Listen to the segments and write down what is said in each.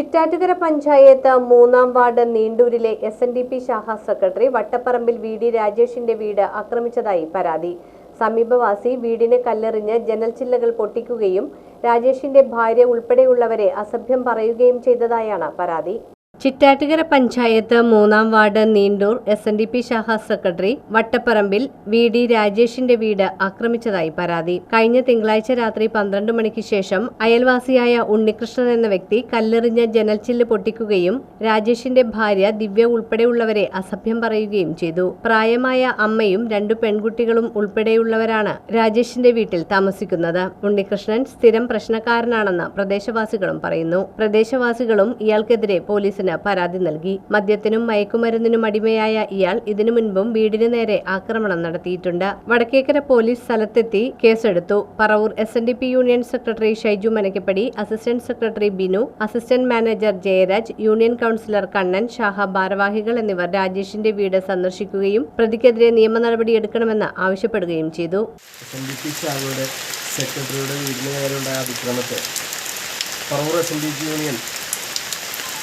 ചിറ്റാറ്റുകര പഞ്ചായത്ത് മൂന്നാം വാർഡ് നീണ്ടൂരിലെ S N D P ശാഖാ സെക്രട്ടറി വട്ടപ്പറമ്പിൽ വി ഡി രാജേഷിന്റെ വീട് ആക്രമിച്ചതായി പരാതി. സമീപവാസി വീടിന് കല്ലെറിഞ്ഞ് ജനൽ ചില്ലകൾ പൊട്ടിക്കുകയും രാജേഷിന്റെ ഭാര്യ ഉൾപ്പെടെയുള്ളവരെ അസഭ്യം പറയുകയും ചെയ്തതായാണ് പരാതി. ചിറ്റാറ്റുകര പഞ്ചായത്ത് മൂന്നാം ward Neendoor S N D P ശാഖാ സെക്രട്ടറി വട്ടപ്പറമ്പിൽ വി ഡി രാജേഷിന്റെ വീട് ആക്രമിച്ചതായി പരാതി. കഴിഞ്ഞ തിങ്കളാഴ്ച രാത്രി പന്ത്രണ്ട് മണിക്ക് ശേഷം അയൽവാസിയായ ഉണ്ണികൃഷ്ണൻ എന്ന വ്യക്തി കല്ലെറിഞ്ഞ് ജനൽച്ചില്ല് പൊട്ടിക്കുകയും രാജേഷിന്റെ ഭാര്യ ദിവ്യ ഉൾപ്പെടെയുള്ളവരെ അസഭ്യം പറയുകയും ചെയ്തു. പ്രായമായ അമ്മയും രണ്ടു പെൺകുട്ടികളും ഉൾപ്പെടെയുള്ളവരാണ് രാജേഷിന്റെ വീട്ടിൽ താമസിക്കുന്നത്. ഉണ്ണികൃഷ്ണൻ സ്ഥിരം പ്രശ്നക്കാരനാണെന്ന് പ്രദേശവാസികളും പറയുന്നു. പ്രദേശവാസികളും ഇയാൾക്കെതിരെ പോലീസിന് പരാതി നൽകി. മദ്യത്തിനും മയക്കുമരുന്നിനും അടിമയായ ഇയാൾ ഇതിനു മുൻപും വീടിനു നേരെ ആക്രമണം നടത്തിയിട്ടുണ്ട്. വടക്കേക്കര പോലീസ് സ്ഥലത്തെത്തി കേസെടുത്തു. Paravur S N D P union secretary Shaiju Manakkappady assistant secretary Binu assistant manager Jayaraj union councillor Kannan Shaha ഭാരവാഹികൾ എന്നിവർ രാജേഷിന്റെ വീട് സന്ദർശിക്കുകയും പ്രതിക്കെതിരെ നിയമ നടപടിയെടുക്കണമെന്ന് ആവശ്യപ്പെടുകയും ചെയ്തു. സെക്രട്ടറിയുടെ വീടിന് നേരെയുണ്ടായ അതിക്രമത്തെ Paravur S N D P union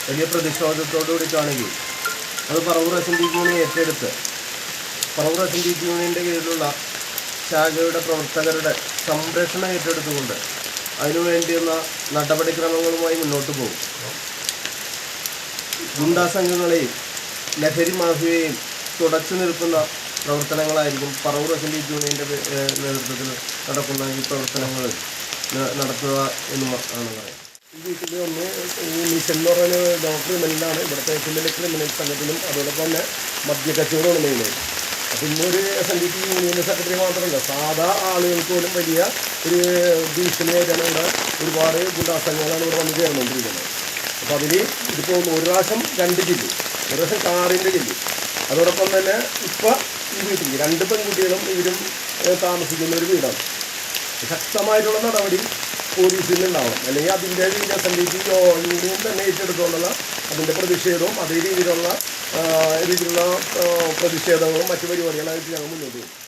വലിയ പ്രതിഷേധത്തോടുകൂടി കാണുകയും അത് പറവൂർ പി യൂണിയൻ ഏറ്റെടുത്ത്. പറവൂർ പി യൂണിയന്റെ കീഴിലുള്ള ശാഖയുടെ പ്രവർത്തകരുടെ സംരക്ഷണം ഏറ്റെടുത്തുകൊണ്ട് അതിനുവേണ്ടിയുള്ള നടപടിക്രമങ്ങളുമായി മുന്നോട്ട് പോകും. ഗുണ്ടാ സംഘങ്ങളെയും ലഹരി മാഫിയയെയും തുടച്ചു നിൽക്കുന്ന പ്രവർത്തനങ്ങളായിരിക്കും പറവൂർ പി യൂണിയന്റെ നേതൃത്വത്തിൽ നടക്കുന്ന ഈ പ്രവർത്തനങ്ങൾ നടത്തുക എന്നും ആണ് പറയുന്നത്. ഈ വീട്ടിൽ ഒന്ന് ഈ മിഷൻ എന്ന് പറയുന്ന ഡോക്ടർ ക്രിമിനലാണ് ഇവിടുത്തെ ക്രിമിനൽ ക്രിമിനൽ സംഘത്തിലും അതോടൊപ്പം തന്നെ മദ്യക്കച്ചവടമാണ് മെയിനായിട്ട് അപ്പോൾ ഇന്നൊരു S N D P union secretary മാത്രമല്ല സാധാ ആളുകൾക്ക് പോലും വലിയ ഒരു ഭീഷണിയായിട്ടാണ് ഇവിടെ ഒരുപാട് ഗുണ്ടാസംഘങ്ങളാണ് ഇവിടെ വന്ന് ചേർന്നുകൊണ്ടിരിക്കുന്നത് അപ്പോൾ അതിൽ ഇതിപ്പോൾ ഒരു പ്രാവശ്യം രണ്ട് ജില്ലി ഒരു പ്രാവശ്യം കാറിന്റെ ജില്ലി അതോടൊപ്പം തന്നെ ഇപ്പം ഈ വീട്ടിൽ രണ്ട് പെൺകുട്ടികളും ഇവരും താമസിക്കുന്ന ഒരു വീടാണ്. ശക്തമായിട്ടുള്ള നടപടി പോലീസിൽ നിന്നാവും അല്ലെങ്കിൽ അതിന്റെ പി യൂണിയൻ തന്നെ ഏറ്റെടുത്തുകൊണ്ടുള്ള അതിന്റെ പ്രതിഷേധവും അതേ രീതിയിലുള്ള രീതിയിലുള്ള പ്രതിഷേധങ്ങളും മറ്റു പരിപാടികളായിട്ട് ഞങ്ങൾ മുന്നോട്ട് പോകും.